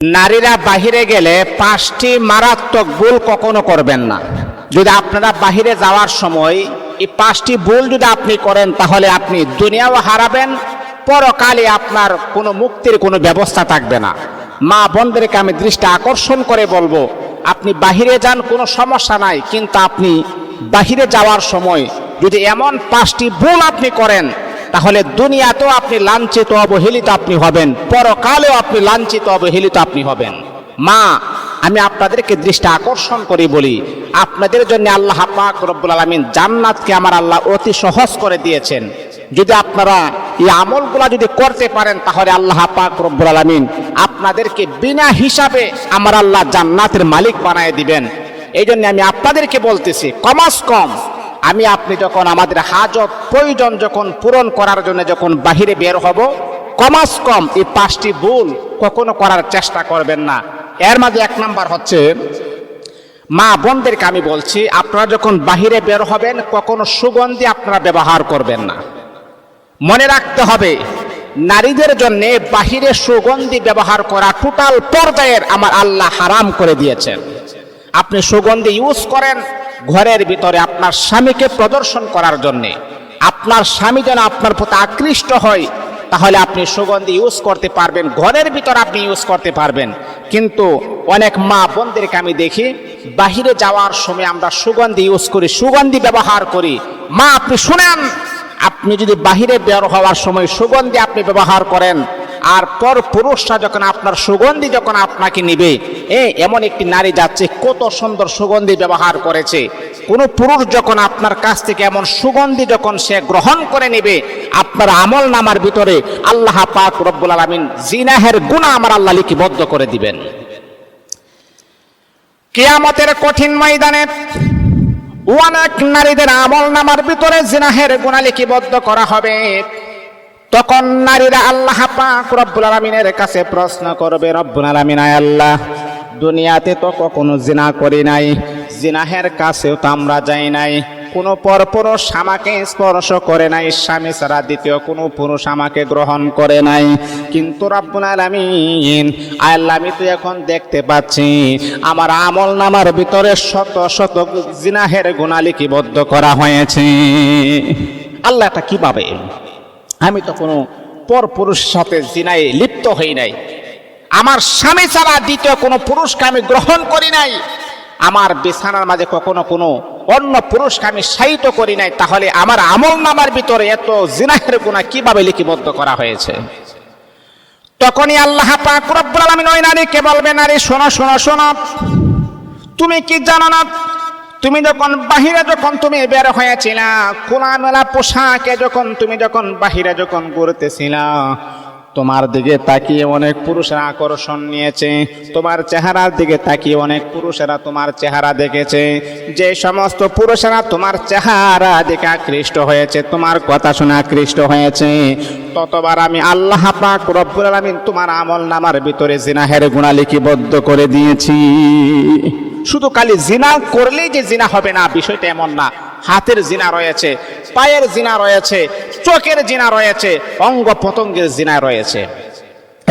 নারীরা বাহিরে গেলে পাঁচটি মারাত্মক ভুল কখনো করবেন না। যদি আপনারা বাহিরে যাওয়ার সময় এই পাঁচটি ভুল যদি আপনি করেন, তাহলে আপনি দুনিয়াও হারাবেন, পরকালে আপনার কোনো মুক্তির কোনো ব্যবস্থা থাকবে না। মা বোনদেরকে আমি দৃষ্টি আকর্ষণ করে বলব, আপনি বাহিরে যান, কোনো সমস্যা নাই, কিন্তু আপনি বাহিরে যাওয়ার সময় যদি এমন পাঁচটি ভুল আপনি করেন তাহলে দুনিয়াতেও আপনি লাঞ্ছিত, অবহেলিত আপনি হবেন। পরকালেও আপনি লাঞ্ছিত, অবহেলিত আপনি হবেন। মা, আমি আপনাদেরকে দৃষ্টি আকর্ষণ করি বলি, আপনাদের জন্য আল্লাহ পাক রব্বুল আলমিন জান্নাতকে আমার আল্লাহ অতি সহজ করে দিয়েছেন। যদি আপনারা এই আমলগুলা যদি করতে পারেন, তাহলে আল্লাহ পাক রব্বুল আলমিন আপনাদেরকে বিনা হিসাবে আমার আল্লাহ জান্নাতের মালিক বানায় দিবেন। এই জন্য আমি আপনাদেরকে বলতেছি কমাস কম। আমি আপনি যখন আমাদের হাজত প্রয়োজন যখন পূরণ করার জন্য যখন বাহিরে বের হব, কমাস কম এই পাঁচটি ভুল কখনো করার চেষ্টা করবেন না। এর মাঝে এক নাম্বার হচ্ছে, মা বোনদেরকে আমি বলছি, আপনারা যখন বাহিরে বের হবেন, কখনো সুগন্ধি আপনারা ব্যবহার করবেন না। মনে রাখতে হবে, নারীদের জন্য বাহিরে সুগন্ধি ব্যবহার করা টোটাল পর্যায়ের আমার আল্লাহ হারাম করে দিয়েছেন। আপনি সুগন্ধি ইউজ করেন ঘরের ভিতরে আপনার স্বামীকে প্রদর্শন করার জন্যে। আপনার স্বামী যেন আপনার প্রতি আকৃষ্ট হয়, তাহলে আপনি সুগন্ধি ইউজ করতে পারবেন, ঘরের ভিতর আপনি ইউজ করতে পারবেন। কিন্তু অনেক মা বোনদেরকে আমি দেখি, বাহিরে যাওয়ার সময় আমরা সুগন্ধি ইউজ করি, সুগন্ধি ব্যবহার করি। মা, আপনি শুনেন, আপনি যদি বাহিরে বের হওয়ার সময় সুগন্ধি আপনি ব্যবহার করেন আর পর পুরুষরা যখন আপনার সুগন্ধি যখন আপনাকে নিবে, এ, এমন একটি নারী যাচ্ছে, কত সুন্দর সুগন্ধি ব্যবহার করেছে। কোন পুরুষ যখন আপনার কাছ থেকে এমন সুগন্ধি যখন সে গ্রহণ করে নেবে, আপনার আমল নামার ভিতরে আল্লাহ পাক রব্বুল আলমিন জিনাহের গুণা আমার আল্লাহ লিপিবদ্ধ করে দিবেন। কেয়ামতের কঠিন ময়দানে অনেক নারীদের আমল নামার ভিতরে জিনাহের গুণা লিপিবদ্ধ করা হবে। তখন নারীরা আল্লাহ পাক রব্বুল আলমিনের কাছে প্রশ্ন করবে, রব্বুল আলমিন আল্লাহ, দুনিয়াতে তো কখনো জিনা করি নাই, জিনাহের কাছেও তো আমরা যাই নাই। কোনো পর পুরুষ আমাকে স্পর্শ করে নাই, স্বামী ছাড়া দ্বিতীয় কোনো পুরুষ আমাকে গ্রহণ করে নাই। কিন্তু রব্বুল আলামিন আল্লাহ, আমি তো এখন দেখতে পাচ্ছি, আমার আমল নামার ভিতরে শত শত জিনাহের গুণা লিপিবদ্ধ করা হয়েছে। আল্লাহ এটা কীভাবে আমি তো কোনো পর পুরুষের সাথে জিনায় লিপ্ত হই নাই। আমার স্বামী ছাড়া দ্বিতীয় কোনো পুরুষকে আমি গ্রহণ করি নাই। আমার বিছানার মাঝে কখনো কোনো অন্য পুরুষকে আমি সাহিত করি নাই। তাহলে আমার আমল নামার ভিতরে এত জিনাহের গুণা কীভাবে লিপিবদ্ধ করা হয়েছে? তখনই আল্লাহ পাক রব্বুল আলামিন ওই নারীকে বলবে, নারী, শোনো শোনো শোনো। তুমি কি জানো না তুমি যখন বাহিরে যখন তুমি বের হয়েছিলা, খোলামেলা পোশাকে যখন তুমি যখন বাহিরে যখন ঘুরতেছিলা, তোমার দিকে তাকিয়ে অনেক পুরুষেরা আকর্ষণ নিয়েছে, তোমার চেহারার দিকে তাকিয়ে অনেক পুরুষেরা তোমার চেহারা দেখেছে, যে সমস্ত পুরুষেরা তোমার চেহারা দেখে আকৃষ্ট হয়েছে, তোমার কথা শুনে আকৃষ্ট হয়েছে, ততবার আমি আল্লাহ পাক রব্বুল আলামিন তোমার আমল নামার ভিতরে জিনাহের গুণা লিপিবদ্ধ করে দিয়েছি। শুধু খালি জিনা করলেই যে জিনা হবে না, বিষয়টা এমন না। হাতের জিনা রয়েছে, পায়ের জিনা রয়েছে, চোখের জিনা রয়েছে অঙ্গ প্রত্যঙ্গের জিনা রয়েছে।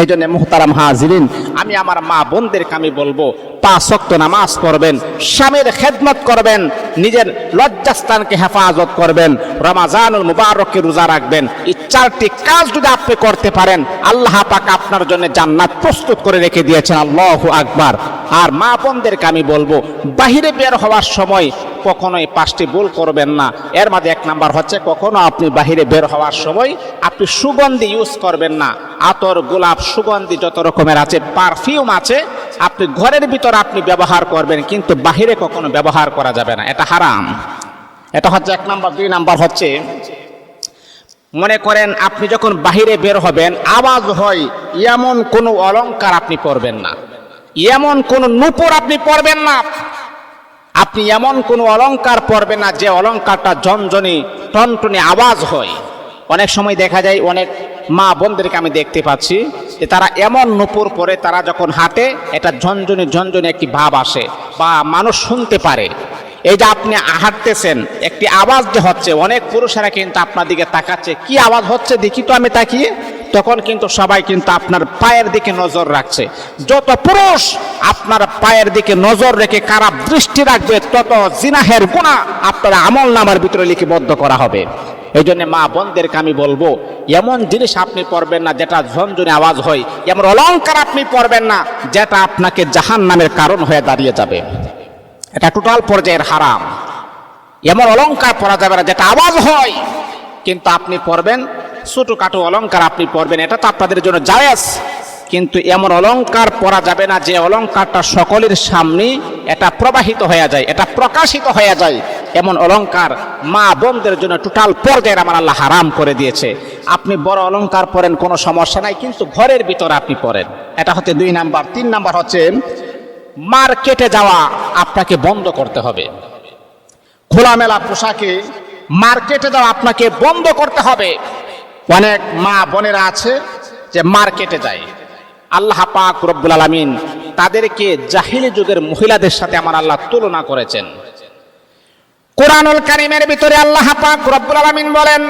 এই জন্য মোহতারাম হাজিরিন, আমি আমার মা বোনদেরকে আমি বলব, পাঁচ শক্ত নামাজ পড়বেন, স্বামীর খেদমত করবেন, নিজের লজ্জাস্থানকে হেফাজত করবেন, রমাজানুল মুবারককে রোজা রাখবেন। এই চারটি কাজ যদি আপনি করতে পারেন, আল্লাহ পাক আপনার জন্য জান্নাত প্রস্তুত করে রেখে দিয়েছেন, আল্লাহ আকবার। আর মা বোনদেরকে আমি বলব, বাহিরে বের হওয়ার সময় কখনোই পাঁচটি ভুল করবেন না। এর মাঝে এক নাম্বার হচ্ছে, কখনো আপনি বাহিরে বের হওয়ার সময় আপনি সুগন্ধি ইউজ করবেন না। আতর, গোলাপ, সুগন্ধি যত রকমের আছে পারফিউম আছে, আপনি ঘরের ভিতর আপনি ব্যবহার করবেন, কিন্তু বাহিরে কখনো ব্যবহার করা যাবে না। এটা হারাম। এটা হচ্ছে এক নাম্বার। দুই নাম্বার হচ্ছে, মনে করেন আপনি যখন বাহিরে বের হবেন, আওয়াজ হয়, এমন কোনো অলংকার আপনি পরবেন না। এমন কোনো নূপুর আপনি পরবেন না। আপনি এমন কোনো অলঙ্কার পরবেন না, যে অলঙ্কারটা জনজনি, টনটনে আওয়াজ হয়। অনেক সময় দেখা যায় অনেক মা বোনদেরকে আমি দেখতে পাচ্ছি, যে তারা এমন নুপুর পরে তারা যখন হাঁটে এটা ঝনঝনি ঝনঝনি একটি ভাব আসে, বা মানুষ শুনতে পারে। এই যে আপনি হাঁটতেছেন, একটি আওয়াজ যে হচ্ছে, অনেক পুরুষেরা কিন্তু আপনার দিকে তাকাচ্ছে, কি আওয়াজ হচ্ছে, দেখি তো আমি তাকিয়ে। তখন কিন্তু সবাই কিন্তু আপনার পায়ের দিকে নজর রাখছে। যত পুরুষ আপনার পায়ের দিকে নজর রেখে খারাপ দৃষ্টি রাখবে, তত জিনাহের গুণা আপনার আমল নামার ভিতরে লিখিবদ্ধ করা হবে। এই জন্য মা বোনদেরকে আমি বলব, এমন জিনিস আপনি পড়বেন না যেটা ঝনঝনে আওয়াজ হয়, এমন অলঙ্কার আপনি পড়বেন না যেটা আপনাকে জাহান নামের কারণ হয়ে দাঁড়িয়ে যাবে। এটা টোটাল পর্যায়ের হারাম। এমন অলঙ্কার পরা যাবে না যেটা আওয়াজ হয়, কিন্তু আপনি পড়বেন ছোটখাটো অলঙ্কার আপনি পড়বেন এটা তো আপনাদের জন্য জায়েজ। কিন্তু এমন অলঙ্কার পরা যাবে না যে অলঙ্কারটা সকলের সামনে এটা প্রবাহিত হয়ে যায়, এটা প্রকাশিত হয়ে যায়। এমন অলঙ্কার মা বোনদের জন্য টোটাল পর্যায়ের আমার আল্লাহ হারাম করে দিয়েছে। আপনি বড় অলঙ্কার পরেন, কোনো সমস্যা নাই, কিন্তু ঘরের ভিতরে আপনি পরেন। এটা হচ্ছে দুই নাম্বার। তিন নাম্বার হচ্ছে, মার্কেটে যাওয়া আপনাকে বন্ধ করতে হবে। খোলামেলা পোশাকে মার্কেটে যাওয়া আপনাকে বন্ধ করতে হবে। অনেক মা বোনেরা আছে যে মার্কেটে যায়। আল্লাহ পাক রব্বুল আলমিন তাদেরকে জাহিলি যুগের মহিলাদের সাথে আমার আল্লাহ তুলনা করেছেন। কোরআনুল কারিমের ভিতরে আল্লাহ পাক রব্বুল আলমিন বলেন,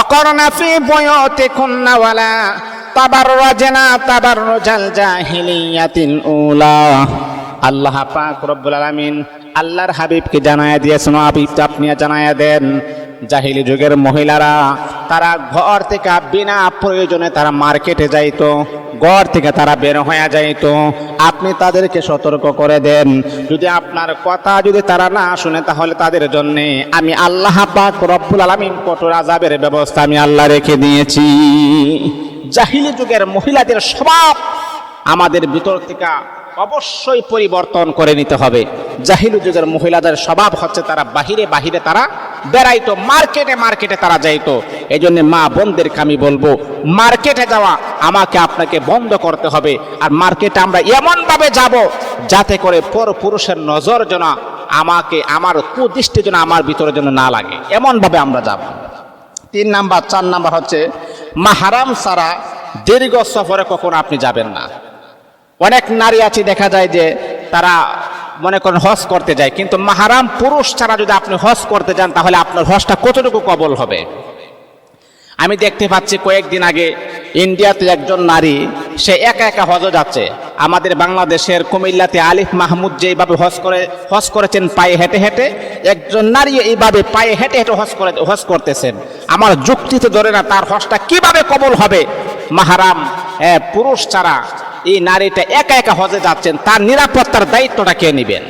অকরনা ফি বুয়ুতিকুন্না ওয়ালা তাবাররাজনা তাবাররুজাল জাহিলিয়াতিল উলা। আল্লাহ পাক রব্বুল আলামিন আল্লাহর হাবিবকে জানায়া দিয়েছেন হাবিব আপনি জানায়া দেন। জাহিলি যুগের মহিলারা, তারা ঘর থেকে বিনা প্রয়োজনে তারা মার্কেটে যাইতো, ঘর থেকে তারা বের হয়ে যাইতো। আপনি তাদেরকে সতর্ক করে দেন। যদি আপনার কথা যদি তারা না শুনে, তাহলে তাদের জন্যে আমি আল্লাহ পাক রব্বুল আলামিন কঠোর আজাবের ব্যবস্থা আমি আল্লাহ রেখে দিয়েছি। জাহিলি যুগের মহিলাদের স্বভাব আমাদের ভিতর থেকে অবশ্যই পরিবর্তন করে নিতে হবে। জাহিলু যুগের মহিলাদের স্বভাব হচ্ছে তারা বাহিরে বাহিরে তারা বেড়াইতো, মার্কেটে মার্কেটে তারা যাইতো। এই জন্য মা বোনদেরকে আমি বলব, মার্কেটে যাওয়া আমাকে আপনাকে বন্ধ করতে হবে। আর মার্কেটে আমরা এমনভাবে যাব যাতে করে পর পুরুষের নজর যেন আমাকে, আমার কুদৃষ্টি যেন আমার ভিতরে যেন না লাগে। এমনভাবে আমরা যাব। তিন নাম্বার, চার নাম্বার হচ্ছে মাহারাম সারা দীর্ঘ সফরে কখনো আপনি যাবেন না। অনেক নারী আছে, দেখা যায় যে তারা মনে করেন হজ করতে যায়, কিন্তু মাহারাম পুরুষ ছাড়া যদি আপনি হজ করতে যান, তাহলে আপনার হজটা কতটুকু কবল হবে? আমি দেখতে পাচ্ছি কয়েকদিন আগে ইন্ডিয়াতে একজন নারী, সে একা একা হজে যাচ্ছে। আমাদের বাংলাদেশের কুমিল্লাতে আলিফ মাহমুদ যেভাবে হজ করে, হজ করেছেন পায়ে হেঁটে হেঁটে, একজন নারী এইভাবে পায়ে হেঁটে হেঁটে হজ করে, হজ করতেছেন। আমার যুক্তিতে ধরে না, তার হজটা কীভাবে কবল হবে? মাহারাম পুরুষ ছাড়া এই নারীটা একা একা হজে যাচ্ছেন, তার নিরাপত্তার দায়িত্বটা কে নেবেন?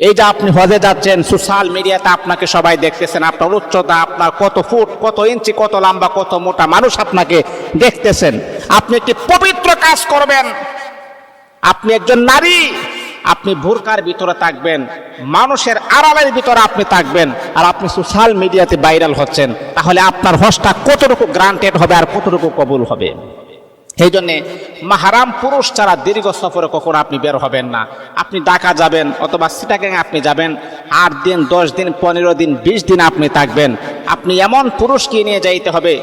এই যে আপনি হজে যাচ্ছেন, সোশ্যাল মিডিয়াতে আপনাকে সবাই দেখতেছেন, আপনার উচ্চতা, আপনার কত ফুট, কত ইঞ্চি, কত লম্বা, কত মোটা মানুষ আপনাকে দেখতেছেন। আপনি একটি পবিত্র কাজ করবেন। আপনি একজন নারী, আপনি ভুরকার ভিতরে থাকবেন, মানুষের আড়ালের ভিতরে আপনি থাকবেন, আর আপনি সোশ্যাল মিডিয়াতে ভাইরাল হচ্ছেন, তাহলে আপনার হজটা কতটুকু গ্রান্টেড হবে আর কতটুকু কবুল হবে? সেই জন্যে মাহারাম পুরুষ ছাড়া দীর্ঘ সফরে কখনো আপনি বের হবেন না। আপনি ঢাকা যাবেন অথবা সিটাগাং আপনি যাবেন, আট দিন, দশ দিন, পনেরো দিন, বিশ দিন আপনি থাকবেন। আপনি এমন পুরুষকে নিয়ে যাইতে হবে,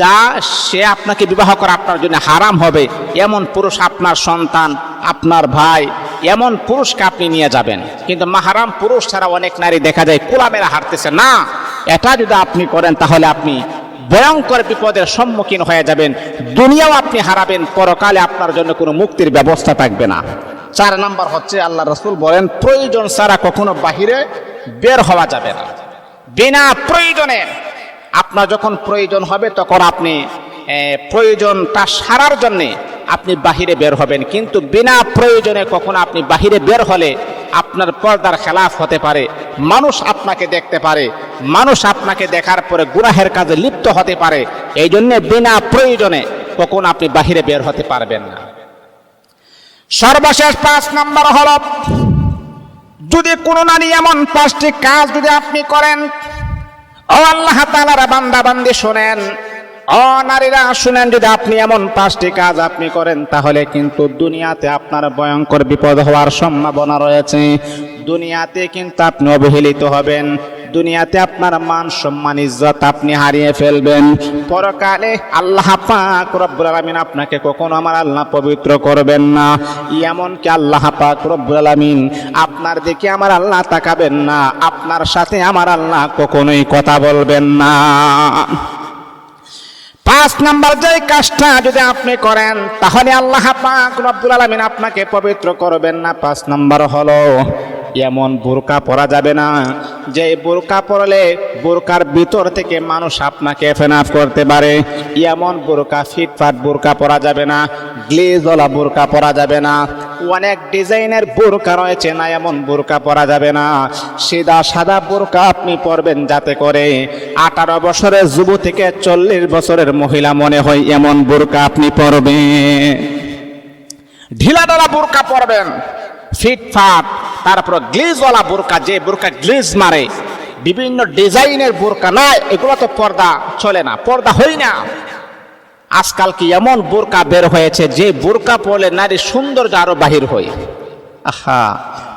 যা সে আপনাকে বিবাহ করা আপনার জন্য হারাম হবে। এমন পুরুষ আপনার সন্তান, আপনার ভাই, এমন পুরুষকে আপনি নিয়ে যাবেন। কিন্তু মাহারাম পুরুষ ছাড়া অনেক নারী দেখা যায়, কোলামেরা হারতেছে। না, এটা যদি আপনি করেন তাহলে আপনি ভয়ঙ্কর বিপদের সম্মুখীন হয়ে যাবেন। দুনিয়াও আপনি হারাবেন, পরকালে আপনার জন্য কোনো মুক্তির ব্যবস্থা থাকবে না। চার নাম্বার হচ্ছে, আল্লাহ রসুল বলেন, প্রয়োজন ছাড়া কখনো বাহিরে বের হওয়া যাবে না। বিনা প্রয়োজনে আপনার যখন প্রয়োজন হবে, তখন আপনি প্রয়োজনটা সারার জন্যে আপনি বাহিরে বের হবেন। কিন্তু বিনা প্রয়োজনে কখনো আপনি বাহিরে বের হলে আপনার পর্দার খেলাফ হতে পারে, মানুষ আপনাকে দেখতে পারে, মানুষ আপনাকে দেখার পরে গুনাহের কাজে লিপ্ত হতে পারে এই জন্যে বিনা প্রয়োজনে কখন আপনি বাহিরে বের হতে পারবেন না। সর্বশেষ পাঁচ নম্বর হল, যদি কোনো নারী এমন পাঁচটি কাজ যদি আপনি করেন, ও আল্লাহ তালারা বান্দা বান্দি শোনেন ও নারীরা শুনেন, যদি আপনি এমন পাঁচটি কাজ আপনি করেন, তাহলে কিন্তু দুনিয়াতে আপনার ভয়ঙ্কর বিপদ হওয়ার সম্ভাবনা রয়েছে। দুনিয়াতে কিন্তু আপনি অবহেলিত হবেন। দুনিয়াতে আপনার মান সম্মান, ইজ্জত আপনি হারিয়ে ফেলবেন। পরকালে আল্লাহ পাক রব্বুল আলামিন আপনাকে কখনো আমার আল্লাহ পবিত্র করবেন না। এমনকি আল্লাহ পাক রব্বুল আলামিন আপনার দিকে আমার আল্লাহ তাকাবেন না। আপনার সাথে আমার আল্লাহ কখনোই কথা বলবেন না। পাঁচ নাম্বার যে কাজটা যদি আপনি করেন, তাহলে আল্লাহ আলমিন আলামিন আপনাকে পবিত্র করবেন না। পাঁচ নাম্বার হলো এমন বোরকা পরা যাবে না। যে বোরকা পরলে বোরকার ভিতর থেকে মানুষ আপনাকে ফেনাফ করতে পারে। এমন বোরকা, ফিটফাট বোরকা পরা যাবে না। গ্লেজওয়ালা বোরকা পরা যাবে না। অনেক ডিজাইনের বোরকা রয়েছে না, এমন বোরকা পরা যাবে না। সিধা সাদা বোরকা আপনি পরবেন যাতে করে আঠারো বছরের যুব থেকে চল্লিশ বছরের মহিলা মনে হয় এমন বোরকা আপনি পরবেন। ঢিলাডালা বোরকা পরবেন। ফিটফাট। তারপর গ্লিজওয়ালা বোরকা, যে বোরকা গ্লিজ মারে, বিভিন্ন ডিজাইনের বোরকা না এগুলো তো পর্দা চলে না, পর্দা হই না। আজকাল কি এমন বোরকা বের হয়েছে, যে বোরকা পরলে নারী সৌন্দর্য আরও বাহির হয়। আহা,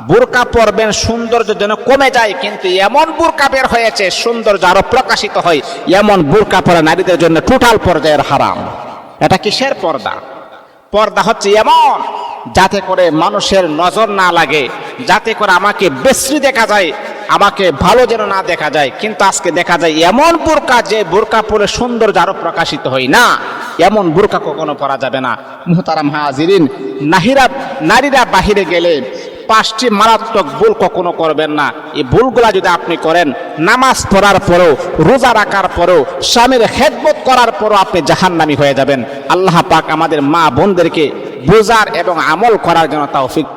বোরকা পরবেন, সৌন্দর্য যেন কমে যায়, কিন্তু এমন বোরকা বের হয়েছে, সৌন্দর্য আরও প্রকাশিত হয়, এমন বোরকা পরা নারীদের জন্য টোটাল পর্যায়ের হারাম। এটা কিসের পর্দা? পর্দা হচ্ছে এমন যাতে করে মানুষের নজর না লাগে, যাতে করে আমাকে বিশ্রী দেখা যায়, আমাকে ভালো যেন না দেখা যায়। কিন্তু আজকে দেখা যায় এমন বোরকা যে বোরকা পরে সৌন্দর্য আরও প্রকাশিত হয় না। এমন বোরকা কখনো পরা যাবে না। মুহতারাম হাজিরিন, নাহিরা নারীরা বাহিরে গেলে পাঁচটি মারাত্মক ভুল কখনো করবেন না। এই ভুলগুলা যদি আপনি করেন, নামাজ পড়ার পরেও, রোজা রাখার পরেও, স্বামীর খেদমত করার পরও আপনি জাহান্নামী হয়ে যাবেন। আল্লাহ পাক আমাদের মা বোনদেরকে বোঝার এবং আমল করার জন্য তৌফিক